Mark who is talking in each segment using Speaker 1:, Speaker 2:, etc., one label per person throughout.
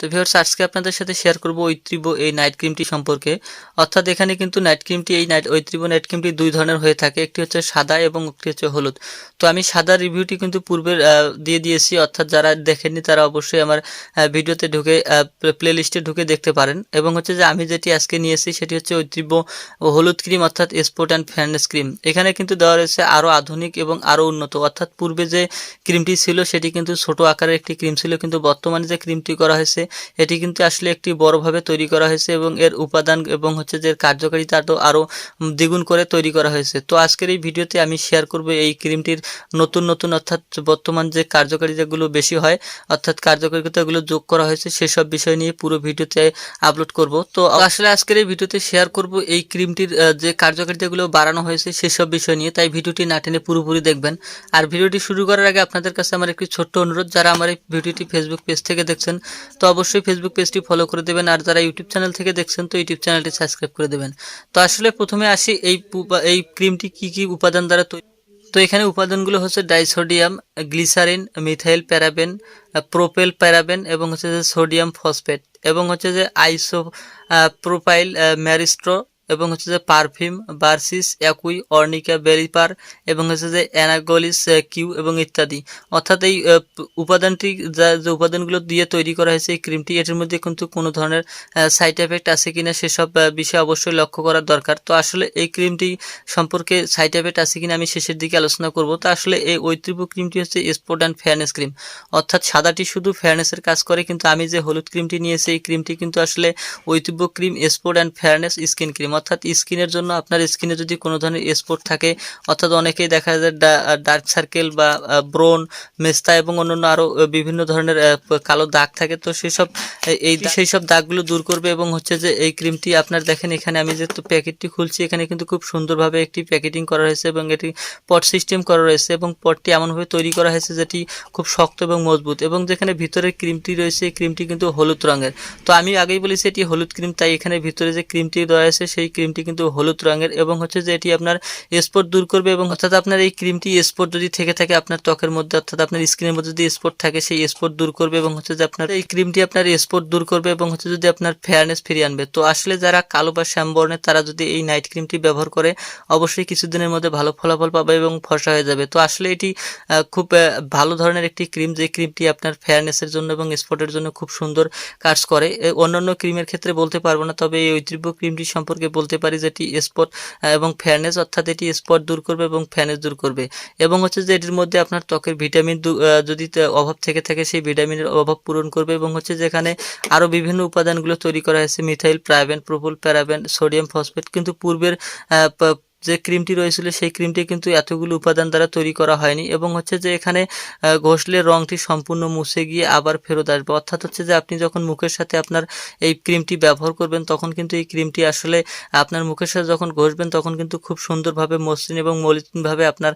Speaker 1: তো ভিউয়ার্স আজকে আপনাদের সাথে শেয়ার করব ঐত্রিব এই নাইট ক্রিমটি সম্পর্কে। অর্থাৎ এখানে কিন্তু নাইট ক্রিমটি এই নাইট ঐত্রিব নাইট ক্রিমটি দুই ধরনের হয়ে থাকে। একটি হচ্ছে সাদা এবং একটি হচ্ছে হলুদ। তো আমি সাদা রিভিউটি কিন্তু পূর্বের দিয়ে দিয়েছি। অর্থাৎ যারা দেখেননি, তারা অবশ্যই আমার ভিডিওতে ঢুকে প্লে লিস্টে ঢুকে দেখতে পারেন। এবং হচ্ছে যে আমি যেটি আজকে নিয়েছি, সেটি হচ্ছে ঐত্রিব হলুদ ক্রিম অর্থাৎ স্পোর্ট অ্যান্ড ফ্যাননেস ক্রিম এখানে কিন্তু দেওয়া রয়েছে আরও আধুনিক এবং আরও উন্নত। অর্থাৎ পূর্বে যে ক্রিমটি ছিল, সেটি কিন্তু ছোট আকারের একটি ক্রিম ছিল। কিন্তু বর্তমানে যে ক্রিমটি করা হয়েছে এটি কিন্তু আসলে একটি বড়ভাবে তৈরি করা হয়েছে এবং এর উপাদান এবং হচ্ছে যে কার্যকারিতা তো আরও দ্বিগুণ করে তৈরি করা হয়েছে। তো আজকের এই ভিডিওতে আমি শেয়ার করব এই ক্রিমটির নতুন নতুন অর্থাৎ বর্তমান যে কার্যকারিতাগুলো বেশি হয়, অর্থাৎ কার্যকারিতাগুলো যোগ করা হয়েছে, সেসব বিষয় নিয়ে পুরো ভিডিওতে আপলোড করব। তো আসলে আজকের এই ভিডিওতে শেয়ার করব এই ক্রিমটির যে কার্যকারিতাগুলো বাড়ানো হয়েছে, সেসব বিষয় নিয়ে। তাই ভিডিওটি না টেনে পুরোপুরি দেখবেন। আর ভিডিওটি শুরু করার আগে আপনাদের কাছে আমার একটি ছোট্ট অনুরোধ, যারা আমার এই ভিডিওটি ফেসবুক পেজ থেকে দেখছেন, তো অবশ্যই ফেসবুক পেজটি ফলো করে দেবেন। আর যারা ইউটিউব চ্যানেল থেকে দেখছেন, তো ইউটিউব চ্যানেলটি সাবস্ক্রাইব করে দেবেন। তো আসলে প্রথমে আসি, এই এই ক্রিমটি কি কি উপাদান দ্বারা তৈরি? তো এখানে উপাদানগুলো হচ্ছে disodium glycerin methyl paraben propyl paraben এবং হচ্ছে যে সোডিয়াম ফসফেট এবং হচ্ছে যে আইসো প্রোপাইল ম্যারিস্ট্রো এবং হচ্ছে যে পারফিউম, বার্সিস, অ্যাকুই, অর্নিকা বেরিপার এবং হচ্ছে যে অ্যানাগলিস কিউ এবং ইত্যাদি। অর্থাৎ এই উপাদানটি যা, যে উপাদানগুলো দিয়ে তৈরি করা হয়েছে এই ক্রিমটি, এটির মধ্যে কিন্তু কোনো ধরনের সাইড এফেক্ট আছে কি না সেসব বিষয়ে অবশ্যই লক্ষ্য করার দরকার। তো আসলে এই ক্রিমটি সম্পর্কে সাইড এফেক্ট আছে কিনা আমি শেষের দিকে আলোচনা করব। তো আসলে এই ঐতিহ্য ক্রিমটি হচ্ছে স্পোর্ট অ্যান্ড ফেয়ারনেস ক্রিম। অর্থাৎ সাদাটি শুধু ফেয়ারনেসের কাজ করে, কিন্তু আমি যে হলুদ ক্রিমটি নিয়েছি, এই ক্রিমটি কিন্তু আসলে Oitijjo cream sport and fairness skin cream. অর্থাৎ স্কিনের জন্য আপনার স্কিনে যদি কোনো ধরনের স্পট থাকে অর্থাৎ অনেকেই দেখা যায় ডার্ক সার্কেল বা ব্রোন মেস্তা এবং অন্যান্য আরও বিভিন্ন ধরনের কালো দাগ থাকে তো সেসব এই- সেই সব দাগগুলো দূর করবে এবং হচ্ছে যে এই ক্রিমটি আপনার দেখেন এখানে আমি যে প্যাকেটটি খুলছি এখানে কিন্তু খুব সুন্দরভাবে একটি প্যাকেটিং করা হয়েছে এবং এটি পট সিস্টেম করা রয়েছে এবং পটটি এমনভাবে তৈরি করা হয়েছে যেটি খুব শক্ত এবং মজবুত এবং যেখানে ভিতরে ক্রিমটি রয়েছে এই ক্রিমটি কিন্তু হলুদ রঙের। তো আমি আগেই বলেছি এটি হলুদ ক্রিম তাই এখানে ভিতরে যে ক্রিমটি দেওয়া আছে সেই ক্রিমটি কিন্তু হলুদ রঙের এবং হচ্ছে যে এটি আপনার স্পট দূর করবে এবং অর্থাৎ আপনার এই ক্রিমটি স্পট যদি থেকে থাকে আপনার ত্বকের মধ্যে অর্থাৎ আপনার স্কিনের মধ্যে যদি স্পট থাকে সেই স্পট দূর করবে এবং হচ্ছে যে আপনার এই ক্রিমটি আপনার স্পট দূর করবে এবং হচ্ছে যদি আপনার ফেয়ারনেস ফিরিয়ে আনবে। তো আসলে যারা কালো বা শ্যাম বর্ণের তারা যদি এই নাইট ক্রিমটি ব্যবহার করে অবশ্যই কিছুদিনের মধ্যে ভালো ফলাফল পাবে এবং ফর্সা হয়ে যাবে। তো আসলে এটি খুব ভালো ধরনের একটি ক্রিম যে ক্রিমটি আপনার ফেয়ারনেসের জন্য এবং স্পটের জন্য খুব সুন্দর কাজ করে। অন্যান্য ক্রিমের ক্ষেত্রে বলতে পারব না, তবে এই ঐতিহ্য ক্রিমটি সম্পর্কে বলতে পারি যেটি স্পট এবং ফেয়ারনেস অর্থাৎ এটি স্পট দূর করবে এবং ফ্যানেস দূর করবে। এবং হচ্ছে যে এটির মধ্যে আপনার ত্বকের ভিটামিন যদি অভাব থেকে থাকে, সেই ভিটামিনের অভাব পূরণ করবে এবং হচ্ছে যেখানে আরও বিভিন্ন উপাদানগুলো তৈরি করা হয়েছে methyl paraben propyl paraben sodium phosphate কিন্তু পূর্বের যে ক্রিমটি রয়েছিল সেই ক্রিমটি কিন্তু এতগুলো উপাদান দ্বারা তৈরি করা হয়নি এবং হচ্ছে যে এখানে ঘষলে রংটি সম্পূর্ণ মুছে গিয়ে আবার ফেরত আসবে। অর্থাৎ হচ্ছে যে আপনি যখন মুখের সাথে আপনার এই ক্রিমটি ব্যবহার করবেন, তখন কিন্তু এই ক্রিমটি আসলে আপনার মুখের সাথে যখন ঘষবেন, তখন কিন্তু খুব সুন্দরভাবে মসৃণ এবং মলিনভাবে আপনার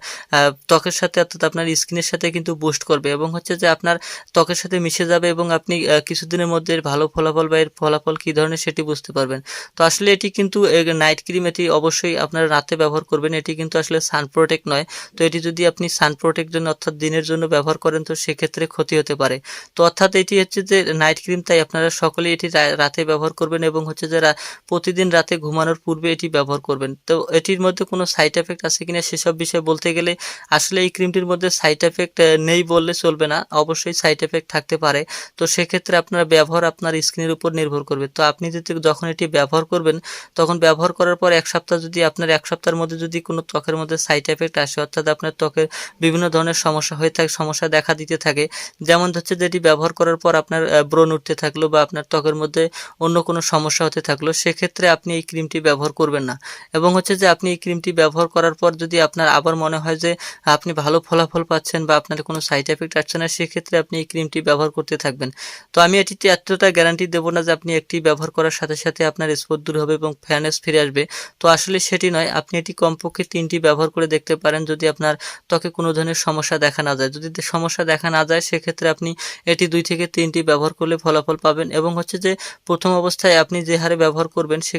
Speaker 1: ত্বকের সাথে অর্থাৎ আপনার স্কিনের সাথে কিন্তু বুস্ট করবে এবং হচ্ছে যে আপনার ত্বকের সাথে মিশে যাবে এবং আপনি কিছুদিনের মধ্যে এর ভালো ফলাফল বা এর ফলাফল কী ধরনের সেটি বুঝতে পারবেন। তো আসলে এটি কিন্তু নাইট ক্রিম এটি অবশ্যই আপনার রাতে ব্যবহার করবেন, এটি কিন্তু আসলে সান প্রোটেক্ট নয়। তো এটি যদি আপনি সান প্রোটেক্ট জন্য অর্থাৎ দিনের জন্য ব্যবহার করেন, তো সেক্ষেত্রে ক্ষতি হতে পারে। তো অর্থাৎ এটি হচ্ছে যে নাইট ক্রিম তাই আপনারা সকলেই এটি রাতে ব্যবহার করবেন এবং হচ্ছে যে রা- প্রতিদিন রাতে ঘুমানোর পূর্বে এটি ব্যবহার করবেন। তো এটির মধ্যে কোনো সাইড এফেক্ট আছে কিনা সেসব বিষয়ে বলতে গেলে আসলে এই ক্রিমটির মধ্যে সাইড এফেক্ট নেই বললে চলবে না। অবশ্যই সাইড এফেক্ট থাকতে পারে। তো সেক্ষেত্রে আপনার ব্যবহার আপনার স্কিনের উপর নির্ভর করবে। তো আপনি যদি যখন এটি ব্যবহার করবেন, তখন ব্যবহার করার পর এক সপ্তাহ যদি আপনার এক সপ্তাহের মধ্যে যদি কোনো ত্বকের মধ্যে সাইড এফেক্ট আসে, অর্থাৎ আপনার ত্বকের বিভিন্ন ধরনের সমস্যা হয়ে থাকে, সমস্যা দেখা দিতে থাকে, যেমন হচ্ছে যেটি ব্যবহার করার পর আপনার ব্রণ উঠতে থাকল বা আপনার ত্বকের মধ্যে অন্য কোনো সমস্যা হতে থাকল, সেক্ষেত্রে আপনি এই ক্রিমটি ব্যবহার করবেন না। এবং হচ্ছে যে আপনি এই ক্রিমটি ব্যবহার করার পর যদি আপনার আবার মনে হয় যে আপনি ভালো ফলাফল পাচ্ছেন বা আপনার কোনো সাইড এফেক্ট আসছে না, সেক্ষেত্রে আপনি এই ক্রিমটি ব্যবহার করতে থাকবেন। তো আমি এটিতে এতটা গ্যারান্টি দেবো না যে আপনি একটি ব্যবহার করার সাথে সাথে আপনার স্পট দূর হবে এবং ফ্যানেস ফিরে আসবে। তো আসলে সেটি নয় আপনি এটি কমপক্ষে তিনটি ব্যবহার করে দেখতে পারেন যদি আপনার ত্বকে কোনো ধরনের সমস্যা দেখা না যায়। যদি সমস্যা দেখা না যায়, সেক্ষেত্রে আপনি এটি দুই থেকে তিনটি ব্যবহার করলে ফলাফল পাবেন এবং হচ্ছে যে প্রথম অবস্থায় আপনি যে হারে ব্যবহার করবেন, সে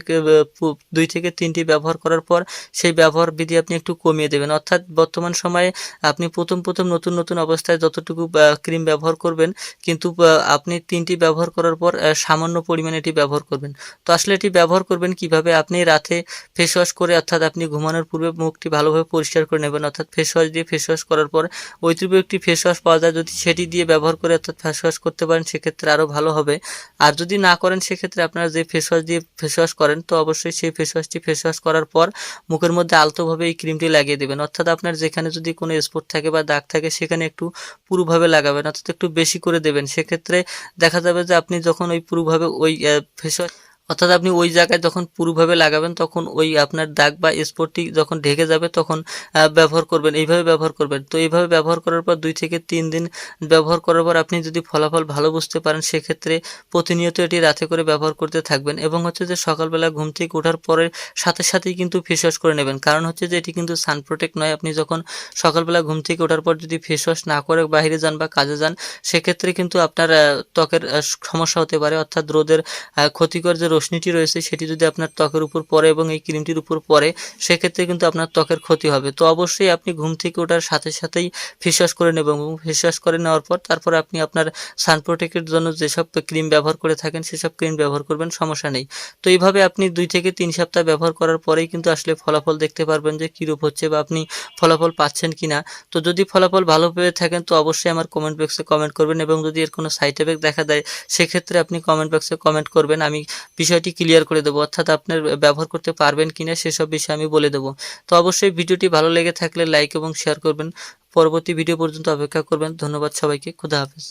Speaker 1: দুই থেকে তিনটি ব্যবহার করার পর সেই ব্যবহার বিধি আপনি একটু কমিয়ে দেবেন। অর্থাৎ বর্তমান সময়ে আপনি প্রথম প্রথম নতুন নতুন অবস্থায় যতটুকু ক্রিম ব্যবহার করবেন, কিন্তু আপনি তিনটি ব্যবহার করার পর সামান্য পরিমাণে এটি ব্যবহার করবেন। তো আসলে এটি ব্যবহার করবেন কীভাবে? আপনি রাতে ফেস ওয়াশ করে, অর্থাৎ ঘুমানোর পূর্বে মুখটি ভালোভাবে পরিষ্কার করে নেবেন, অর্থাৎ ফেস ওয়াশ দিয়ে ফেস ওয়াশ করার পর ঐতিহ্য একটি ফেস ওয়াশ পাওয়া যায়। যদি সেটি দিয়ে ব্যবহার করে অর্থাৎ ফেস ওয়াশ করতে পারেন, সেক্ষেত্রে আরও ভালো হবে। আর যদি না করেন, সেক্ষেত্রে আপনারা যে ফেস ওয়াশ দিয়ে ফেস ওয়াশ করেন, তো অবশ্যই সেই ফেস ওয়াশটি ফেস ওয়াশ করার পর মুখের মধ্যে আলতোভাবে এই ক্রিমটি লাগিয়ে দেবেন। অর্থাৎ আপনার যেখানে যদি কোনো স্পট থাকে বা দাগ থাকে, সেখানে একটু পুরোভাবে লাগাবেন, অর্থাৎ একটু বেশি করে দেবেন। সেক্ষেত্রে দেখা যাবে যে আপনি যখন ওই পুরোভাবে ওই ফেস ওয়াশ অর্থাৎ আপনি ওই জায়গায় যখন পুরোভাবে লাগাবেন, তখন ওই আপনার দাগ বা স্পটটি যখন ঢেকে যাবে, তখন ব্যবহার করবেন। এইভাবে ব্যবহার করবেন। তো এইভাবে ব্যবহার করার পর দুই থেকে তিন দিন ব্যবহার করার পর আপনি যদি ফলাফল ভালো বুঝতে পারেন, সেক্ষেত্রে প্রতিনিয়ত এটি রাতে করে ব্যবহার করতে থাকবেন এবং হচ্ছে যে সকালবেলা ঘুম থেকে ওঠার পরে সাথে সাথেই কিন্তু ফেস ওয়াশ করে নেবেন। কারণ হচ্ছে যে এটি কিন্তু সান প্রোটেক্ট নয়। আপনি যখন সকালবেলা ঘুম থেকে ওঠার পর যদি ফেস ওয়াশ না করে বাইরে যান বা কাজে যান, সেক্ষেত্রে কিন্তু আপনার ত্বকের সমস্যা হতে পারে। অর্থাৎ রোদের ক্ষতিকর যে রশ্মিটি রয়েছে, সেটি যদি আপনার ত্বকের উপর পড়ে এবং এই ক্রিমটির উপর পড়ে, সেক্ষেত্রে কিন্তু আপনার ত্বকের ক্ষতি হবে। তো অবশ্যই আপনি ঘুম থেকে ওঠার সাথে সাথেই ফেস ওয়াশ করে নেবেন এবং ফেস ওয়াশ করে নেওয়ার পর তারপর আপনি আপনার সান প্রোটেক্টের জন্য যেসব ক্রিম ব্যবহার করে থাকেন, সেসব ক্রিম ব্যবহার করবেন, সমস্যা নেই। তো এইভাবে আপনি দুই থেকে তিন সপ্তাহ ব্যবহার করার পরেই কিন্তু আসলে ফলাফল দেখতে পারবেন যে কীরূপ হচ্ছে বা আপনি ফলাফল পাচ্ছেন কি না তো যদি ফলাফল ভালো পেয়ে থাকেন, তো অবশ্যই আমার কমেন্ট বক্সে কমেন্ট করবেন এবং যদি এর কোনো সাইড এফেক্ট দেখা দেয়, সেক্ষেত্রে আপনি কমেন্ট বক্সে কমেন্ট করবেন। আমি বিষয়টি ক্লিয়ার করে দেবো, অর্থাৎ আপনার ব্যবহার করতে পারবেন কিনা সেসব বিষয়ে আমি বলে দেবো। তো অবশ্যই ভিডিওটি ভালো লেগে থাকলে লাইক এবং শেয়ার করবেন। পরবর্তী ভিডিও পর্যন্ত অপেক্ষা করবেন। ধন্যবাদ সবাইকে। খুদা হাফেজ।